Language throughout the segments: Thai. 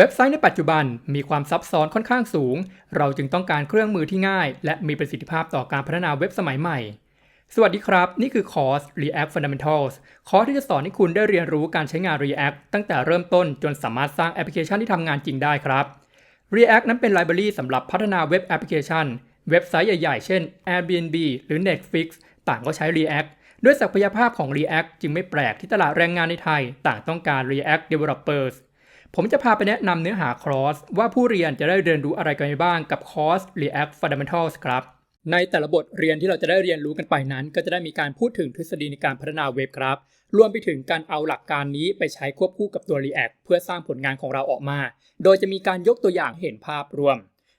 เว็บไซต์ในปัจจุบันมีความซับซ้อนค่อนข้างสูง เราจึงต้องการเครื่องมือที่ง่าย และมีประสิทธิภาพต่อการพัฒนาเว็บสมัยใหม่ สวัสดีครับ นี่คือคอร์ส React Fundamentals คอร์สที่จะสอนให้คุณได้เรียนรู้การใช้งาน React ตั้งแต่เริ่มต้นจนสามารถสร้างแอปพลิเคชันที่ทำงานจริงได้ครับ React นั้นเป็นไลบรารีสำหรับพัฒนาเว็บแอปพลิเคชัน เว็บไซต์ใหญ่ๆ เช่น Airbnb หรือ Netflix ต่างก็ใช้ React ด้วยศักยภาพของ React จึงไม่แปลกที่ตลาดแรงงานในไทย ต่างต้องการ React Developers ผมจะพาไปแนะนำเนื้อหาคอร์สว่าผู้เรียนจะได้เรียนรู้อะไรกันบ้างกับคอร์ส React Fundamentals ครับ ในแต่ละบทเรียนที่เราจะได้เรียนรู้กันไปนั้น ก็จะได้มีการพูดถึงทฤษฎีในการพัฒนาเว็บครับ รวมไปถึงการเอาหลักการนี้ไปใช้ควบคู่กับตัว React เพื่อสร้างผลงานของเราออกมา โดยจะมีการยกตัวอย่างเห็นภาพรวม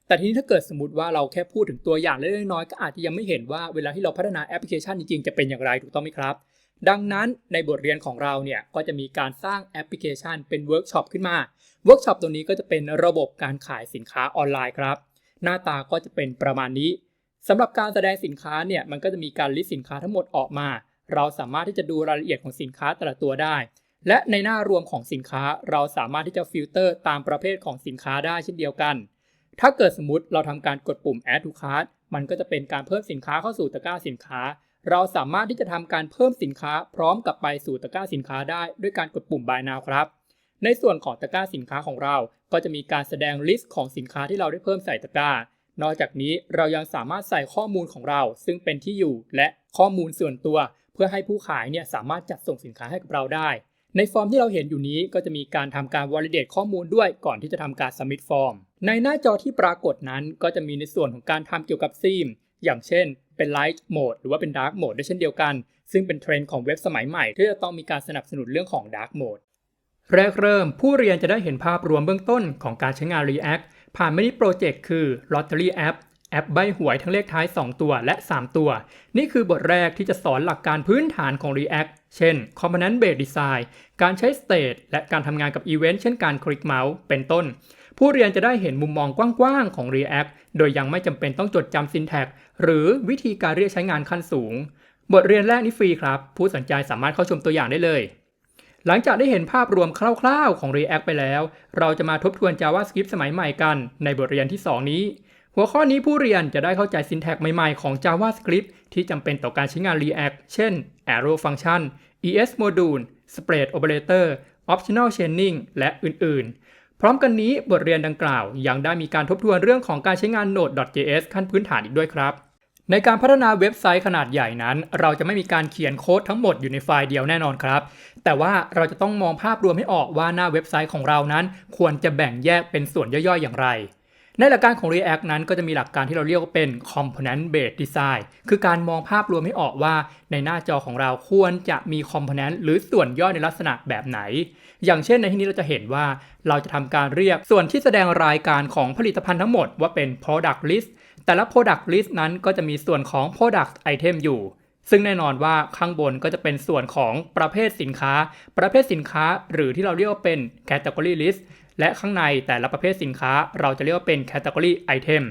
แต่ทีนี้ถ้าเกิดสมมติว่าเราแค่พูดถึงตัวอย่างเล็กๆน้อยๆก็อาจจะยังไม่เห็นว่าเวลาที่เราพัฒนาแอปพลิเคชันจริงๆจะเป็นอย่างไรถูกต้องไหมครับ ดังนั้นในบทเรียนของเราเนี่ยก็จะมีการสร้างแอปพลิเคชันเป็นเวิร์กช็อปขึ้นมา เวิร์กช็อปตัวนี้ก็จะเป็นระบบการขายสินค้าออนไลน์ครับ หน้าตาก็จะเป็นประมาณนี้สำหรับการแสดงสินค้าเนี่ยมันก็จะมีการลิสต์สินค้าทั้งหมดออกมา เราสามารถที่จะดูรายละเอียดของสินค้าแต่ละตัวได้ และในหน้ารวมของสินค้าเราสามารถที่จะฟิลเตอร์ตามประเภทของสินค้าได้เช่นเดียวกัน ถ้าเกิดสมมติเราทำการกดปุ่ม add to cart มันก็จะเป็นการเพิ่มสินค้าเข้าสู่ตะกร้าสินค้า เราสามารถที่จะทำการเพิ่มสินค้าพร้อมกับไปสู่ตะกร้าสินค้าได้ด้วยการกดปุ่ม buy now ครับ ในส่วนของตะกร้าสินค้าของเรา ก็จะมีการแสดงลิสต์ของสินค้าที่เราได้เพิ่มใส่ตะกร้า นอกจากนี้เรายังสามารถใส่ข้อมูลของเรา ซึ่งเป็นที่อยู่และข้อมูลส่วนตัว เพื่อให้ผู้ขายเนี่ยสามารถจัดส่งสินค้าให้กับเราได้ ในฟอร์มที่เราเห็นอยู่นี้ก็จะมีการทำการ validate ข้อมูลด้วยก่อนที่จะทำการ submit form ในหน้าจอที่ปรากฏนั้นก็จะมีในส่วนของการทำเกี่ยวกับซีม อย่างเช่นเป็น Light Mode หรือว่าเป็น Dark Mode ด้วยเช่นเดียวกัน ซึ่งเป็นเทรนด์ของเว็บสมัยใหม่ ที่จะต้องมีการสนับสนุนเรื่องของ Dark Mode แรกเริ่มผู้เรียนจะได้เห็นภาพรวมเบื้องต้นของการใช้งาน React ผ่านมินิโปรเจกต์คือ Lottery App แอปใบหวยทั้งเลขท้าย 2 ตัวและ 3 ตัว นี่คือบทแรกที่จะสอนหลักการพื้นฐานของ React เช่น Component Based Design การใช้ State และการทำงานกับ Event เช่นการคลิกเมาส์เป็นต้น ผู้เรียนจะได้เห็นมุมมองกว้างๆ ของ React โดยยังไม่จำเป็นต้องจดจำ syntax หรือวิธีการเรียกใช้งานขั้นสูง บทเรียนแรกนี้ฟรีครับ ผู้สนใจสามารถเข้าชมตัวอย่างได้เลย หลังจากได้เห็นภาพรวมคร่าวๆ ของ React ไปแล้ว เราจะมาทบทวน JavaScript สมัยใหม่กัน ในบทเรียนที่ 2 นี้ หัวข้อนี้ผู้เรียนจะได้เข้าใจ syntax ใหม่ๆ ของ JavaScript ที่จำเป็นต่อการใช้งาน React เช่น arrow function es module spread operator optional chaining และอื่นๆ พร้อมกันนี้บทเรียนดังกล่าว ยังได้มีการทบทวนเรื่องของการใช้งาน Node.js ขั้นพื้นฐานอีกด้วยครับ ในการพัฒนาเว็บไซต์ขนาดใหญ่นั้น เราจะไม่มีการเขียนโค้ดทั้งหมดอยู่ในไฟล์เดียวแน่นอนครับ แต่ว่าเราจะต้องมองภาพรวมให้ออกว่าหน้าเว็บไซต์ของเรานั้น ควรจะแบ่งแยกเป็นส่วนย่อยๆ อย่างไร ในหลักการของ React นั้นก็จะมีหลักการที่เราเรียกว่าเป็น Component Based Design คือการมองภาพรวมให้ออกว่าในหน้าจอของเราควรจะมี Component หรือส่วนย่อยในลักษณะแบบไหน อย่างเช่นในที่นี้เราจะเห็นว่าเราจะทำการเรียกส่วนที่แสดงรายการของผลิตภัณฑ์ทั้งหมดว่าเป็น Product List แต่ละ Product List นั้นก็จะมีส่วนของ Product Item อยู่ ซึ่งแน่นอนว่าข้างบนก็จะเป็นส่วนของประเภทสินค้า ประเภทสินค้าหรือที่เราเรียกว่าเป็น Category List และข้างในแต่ละประเภทสินค้าเราจะเรียกว่าเป็น Category Item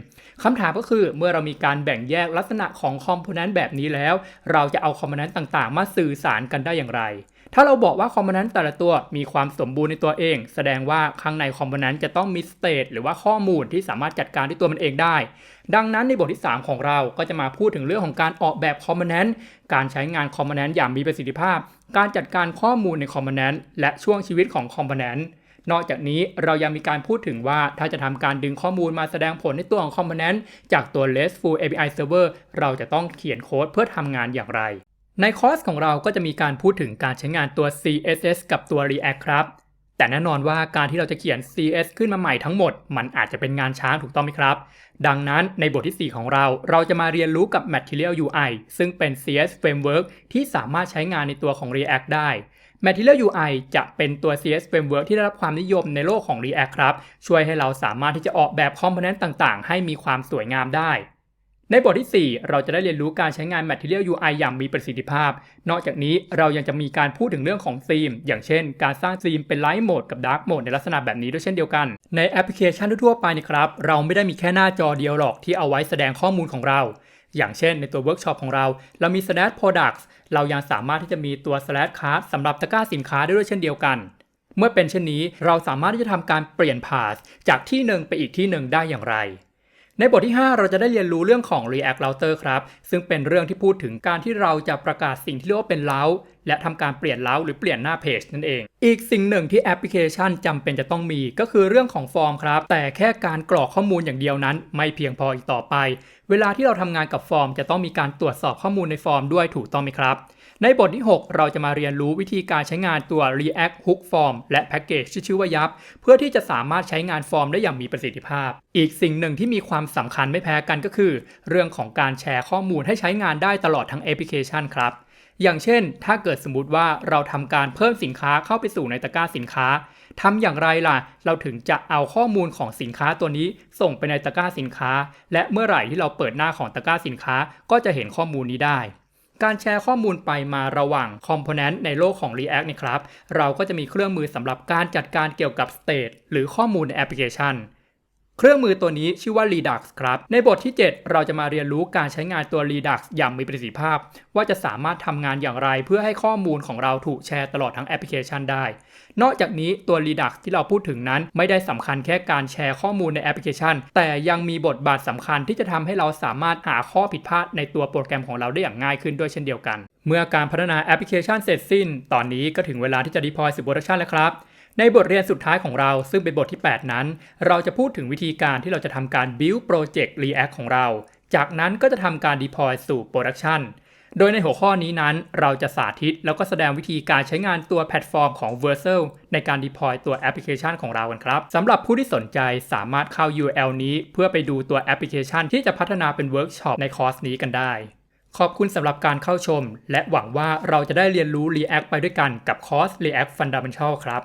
คำถามก็คือเมื่อเรามีการแบ่งแยกลักษณะของคอมโพเนนต์แบบนี้แล้ว เราจะเอาคอมโพเนนต์ต่างๆ มาสื่อสารกันได้อย่างไร ถ้าเราบอกว่าคอมโพเนนต์แต่ละตัวมีความสมบูรณ์ในตัวเอง แสดงว่าข้างในคอมโพเนนต์จะต้องมีสเตตหรือว่าข้อมูลที่สามารถจัดการด้วยตัวมันเองได้ ดังนั้นในบทที่ 3 ของเราก็จะมาพูดถึงเรื่องของการออกแบบคอมโพเนนต์การใช้งานคอมโพเนนต์อย่างมีประสิทธิภาพ การจัดการข้อมูลในคอมโพเนนต์และช่วงชีวิตของคอมโพเนนต์นอกจากนี้เรายังมีการพูดถึงว่าถ้าจะทำการดึงข้อมูลมาแสดงผลในตัวของคอมโพเนนต์จากตัว RESTful API Server เราจะต้องเขียนโค้ดเพื่อทำงานอย่างไร ในคอร์สของเราก็จะมีการพูดถึงการใช้งานตัว CSS กับตัว React ครับ แต่แน่นอนว่าการที่เราจะเขียน CS ขึ้นมาใหม่ทั้งหมด มันอาจจะเป็นงานช้าถูกต้องไหมครับ ดังนั้นในบทที่ 4 ของเรา เราจะมาเรียนรู้กับ Material UI ซึ่งเป็น CS Framework ที่สามารถใช้งานในตัวของ React ได้ Material UI จะเป็นตัว CS Framework ที่ได้รับความนิยมในโลกของ React ครับ ช่วยให้เราสามารถที่จะออกแบบคอมโพเนนต์ต่าง ๆ ให้มีความสวยงามได้ ในบทที่ 4 เราจะได้เรียนรู้การใช้งาน Material UI อย่างมีประสิทธิภาพ นอกจากนี้เรายังจะมีการพูดถึงเรื่องของธีม อย่างเช่น การสร้างธีมเป็น Light Mode กับ Dark Mode ในลักษณะแบบนี้ด้วยเช่นเดียวกัน ในแอปพลิเคชันทั่วไปนะครับ เราไม่ได้มีแค่หน้าจอเดียวหรอกที่เอาไว้แสดงข้อมูลของเรา อย่างเช่น ในตัวเวิร์กช็อปของเรา เรามี slash products เรายังสามารถที่จะมีตัว slash cart สำหรับตะกร้าสินค้าได้ด้วยเช่นเดียวกัน เมื่อเป็นเช่นนี้เราสามารถที่จะทำการเปลี่ยน path จากที่หนึ่งไปอีกที่หนึ่งได้อย่างไร ในบทที่ 5 เราจะได้เรียนรู้เรื่องของ React Router ครับ ซึ่งเป็นเรื่องที่พูดถึงการที่เราจะประกาศสิ่งที่เรียกว่าเป็นเล้าและทำการเปลี่ยนเล้าหรือเปลี่ยนหน้าเพจนั่นเอง อีกสิ่งหนึ่งที่แอปพลิเคชันจำเป็นจะต้องมีก็คือเรื่องของฟอร์มครับ แต่แค่การกรอกข้อมูลอย่างเดียวนั้น ไม่เพียงพออีกต่อไป เวลาที่เราทำงานกับฟอร์ม จะต้องมีการตรวจสอบข้อมูลในฟอร์มด้วยถูกต้องไหมครับ ในบทที่ 6 เราจะมาเรียนรู้วิธีการใช้งานตัว React Hook Form และแพ็กเกจที่ชื่อว่ายับ เพื่อที่จะสามารถใช้งานฟอร์มได้อย่างมีประสิทธิภาพ อีกสิ่งหนึ่งที่มีความสำคัญไม่แพ้กันก็คือ เรื่องของการแชร์ข้อมูลให้ใช้งานได้ตลอดทั้งแอปพลิเคชันครับ อย่างเช่น ถ้าเกิดสมมติว่าเราทำการเพิ่มสินค้าเข้าไปสู่ในตะกร้าสินค้าทำอย่างไรล่ะ เราถึงจะเอาข้อมูลของสินค้าตัวนี้ส่งไปในตะกร้าสินค้า และเมื่อไหร่ที่เราเปิดหน้าของตะกร้าสินค้า ก็จะเห็นข้อมูลนี้ได้ การแชร์ข้อมูลไปมาระหว่างคอมโพเนนต์ในโลกของ React นี่ครับ เราก็จะมีเครื่องมือสำหรับการจัดการเกี่ยวกับ state หรือข้อมูลในแอปพลิเคชัน เครื่องมือตัวนี้ชื่อว่า Redux ครับ ในบทที่ 7 เราจะมาเรียนรู้การใช้งานตัว Redux อย่างมีประสิทธิภาพ ว่าจะสามารถทำงานอย่างไรเพื่อให้ข้อมูลของเราถูกแชร์ตลอดทั้งแอปพลิเคชันได้ นอกจากนี้ตัว Redux ที่เราพูดถึงนั้น ไม่ได้สำคัญแค่การแชร์ข้อมูลในแอปพลิเคชัน แต่ยังมีบทบาทสำคัญที่จะทำให้เราสามารถหาข้อผิดพลาดในตัวโปรแกรมของเราได้อย่างง่ายขึ้นด้วยเช่นเดียวกัน เมื่อการพัฒนาแอปพลิเคชันเสร็จสิ้น ตอนนี้ก็ถึงเวลาที่จะ deploy สู่ production แล้วครับ ในบทเรียนสุดท้ายของเราซึ่งเป็นบทที่ 8 นั้น เราจะพูดถึงวิธีการที่เราจะทำการ build project react ของเรา จากนั้นก็จะทำการ deploy สู่ production โดยในหัวข้อนี้นั้น เราจะสาธิตแล้วก็แสดงวิธีการใช้งานตัวแพลตฟอร์มของ Vercel ในการ deploy ตัวแอปพลิเคชันของเรากันครับสำหรับผู้ที่สนใจสามารถเข้า URL นี้ เพื่อไปดูตัวแอปพลิเคชันที่จะพัฒนาเป็นเวิร์กช็อปในคอร์สนี้กันได้ ขอบคุณสำหรับการเข้าชม และหวังว่าเราจะได้เรียนรู้ React ไปด้วยกันกับคอร์ส React Fundamental ครับ